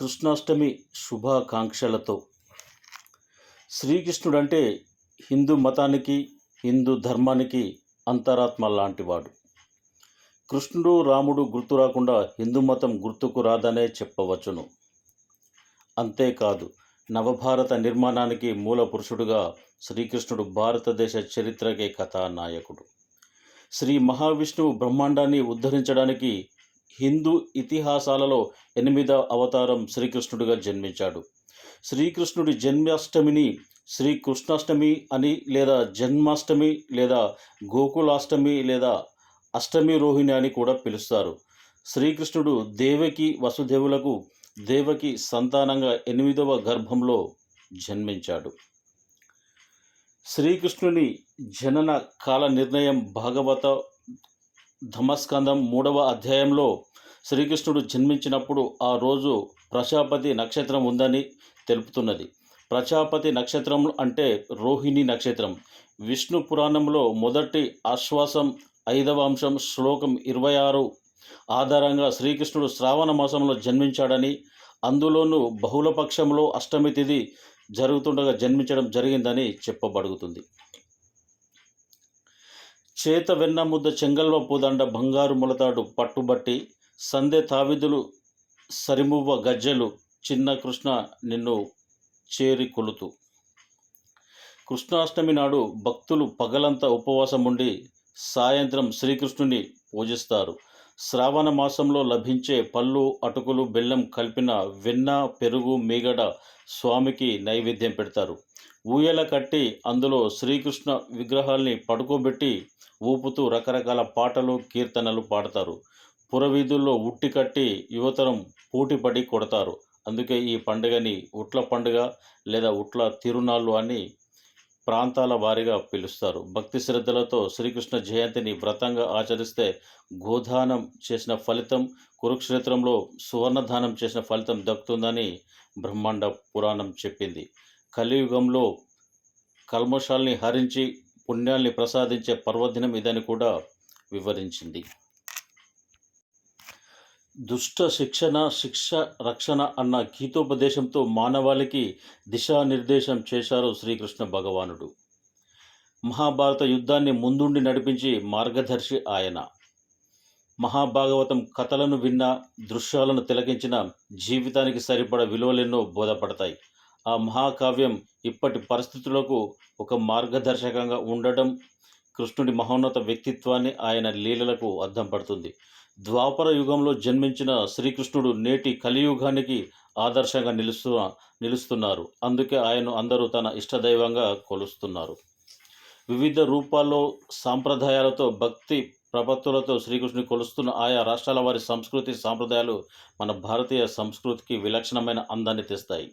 కృష్ణాష్టమి శుభాకాంక్షలతో. శ్రీకృష్ణుడు అంటే హిందూ మతానికి హిందూ ధర్మానికి అంతరాత్మ లాంటివాడు. కృష్ణుడు రాముడు గుర్తు రాకుండా హిందూ మతం గుర్తుకు రాదనే చెప్పవచ్చును. అంతేకాదు నవభారత నిర్మాణానికి మూల పురుషుడుగా శ్రీకృష్ణుడు భారతదేశ చరిత్రకే కథానాయకుడు. శ్రీ మహావిష్ణువు బ్రహ్మాండాన్ని ఉద్ధరించడానికి హిందూ ఇతిహాసాలలో ఎనిమిదవ అవతారం శ్రీకృష్ణుడిగా జన్మించాడు. శ్రీకృష్ణుడి జన్మాష్టమిని శ్రీకృష్ణాష్టమి అని లేదా జన్మాష్టమి లేదా గోకులాష్టమి లేదా అష్టమి రోహిణి అని కూడా పిలుస్తారు. శ్రీకృష్ణుడు దేవకి వసుదేవులకు దేవకి సంతానంగా ఎనిమిదవ గర్భంలో జన్మించాడు. శ్రీకృష్ణుని జనన కాల నిర్ణయం భాగవత ధమస్కందం మూడవ అధ్యాయంలో శ్రీకృష్ణుడు జన్మించినప్పుడు ఆ రోజు ప్రజాపతి నక్షత్రం ఉందని తెలుపుతున్నది. ప్రజాపతి నక్షత్రం అంటే రోహిణి నక్షత్రం. విష్ణు పురాణంలో మొదటి ఆశ్వాసం ఐదవ అంశం శ్లోకం ఇరవై ఆరు ఆధారంగా శ్రీకృష్ణుడు శ్రావణ మాసంలో జన్మించాడని అందులోనూ బహుళపక్షంలో అష్టమి తిథి జరుగుతుండగా జన్మించడం జరిగిందని చెప్పబడుతుంది. చేత వెన్న ముద్ద చెంగల్వ పూదండ బంగారు మొలతాడు పట్టుబట్టి సందే తావిదులు సరిమువ్వ గజ్జెలు చిన్న కృష్ణ నిన్ను చేరి కొలుతూ. కృష్ణాష్టమి నాడు భక్తులు పగలంతా ఉపవాసం ఉండి సాయంత్రం శ్రీకృష్ణుని పూజిస్తారు. శ్రావణ మాసంలో లభించే పళ్ళు అటుకులు బెల్లం కలిపిన వెన్న పెరుగు మీగడ స్వామికి నైవేద్యం పెడతారు. ఊయల కట్టి అందులో శ్రీకృష్ణ విగ్రహాల్ని పడుకోబెట్టి ఊపుతూ రకరకాల పాటలు కీర్తనలు పాడతారు. పురవీధుల్లో ఉట్టి కట్టి యువతరం పోటీపడి కొడతారు. అందుకే ఈ పండుగని ఉట్ల పండుగ లేదా ఉట్ల తిరునాళ్ళు అని ప్రాంతాల వారీగా పిలుస్తారు. భక్తి శ్రద్ధలతో శ్రీకృష్ణ జయంతిని వ్రతంగా ఆచరిస్తే గోదానం చేసిన ఫలితం కురుక్షేత్రంలో సువర్ణదానం చేసిన ఫలితం దక్కుతుందని బ్రహ్మాండ పురాణం చెప్పింది. కలియుగంలో కల్మషాల్ని హరించి పుణ్యాల్ని ప్రసాదించే పర్వదినం ఇదని కూడా వివరించింది. దుష్ట శిక్షణ శిక్ష రక్షణ అన్న గీతోపదేశంతో మానవాళికి దిశానిర్దేశం చేశారు శ్రీకృష్ణ భగవానుడు. మహాభారత యుద్ధాన్ని ముందుండి నడిపించి మార్గదర్శి ఆయన. మహాభాగవతం కథలను విన్న దృశ్యాలను తిలకించిన జీవితానికి సరిపడ విలువలెన్నో బోధపడతాయి. ఆ మహాకావ్యం ఇప్పటి పరిస్థితులకు ఒక మార్గదర్శకంగా ఉండడం కృష్ణుడి మహోన్నత వ్యక్తిత్వాన్ని ఆయన లీలలకు అద్దం పడుతుంది. ద్వాపర యుగంలో జన్మించిన శ్రీకృష్ణుడు నేటి కలియుగానికి ఆదర్శంగా నిలుస్తు నిలుస్తున్నారు. అందుకే ఆయన అందరూ తన ఇష్టదైవంగా కొలుస్తున్నారు. వివిధ రూపాల్లో సాంప్రదాయాలతో భక్తి ప్రపత్తులతో శ్రీకృష్ణుని కొలుస్తున్న ఆయా రాష్ట్రాల వారి సంస్కృతి సాంప్రదాయాలు మన భారతీయ సంస్కృతికి విలక్షణమైన అందాన్ని తెస్తాయి.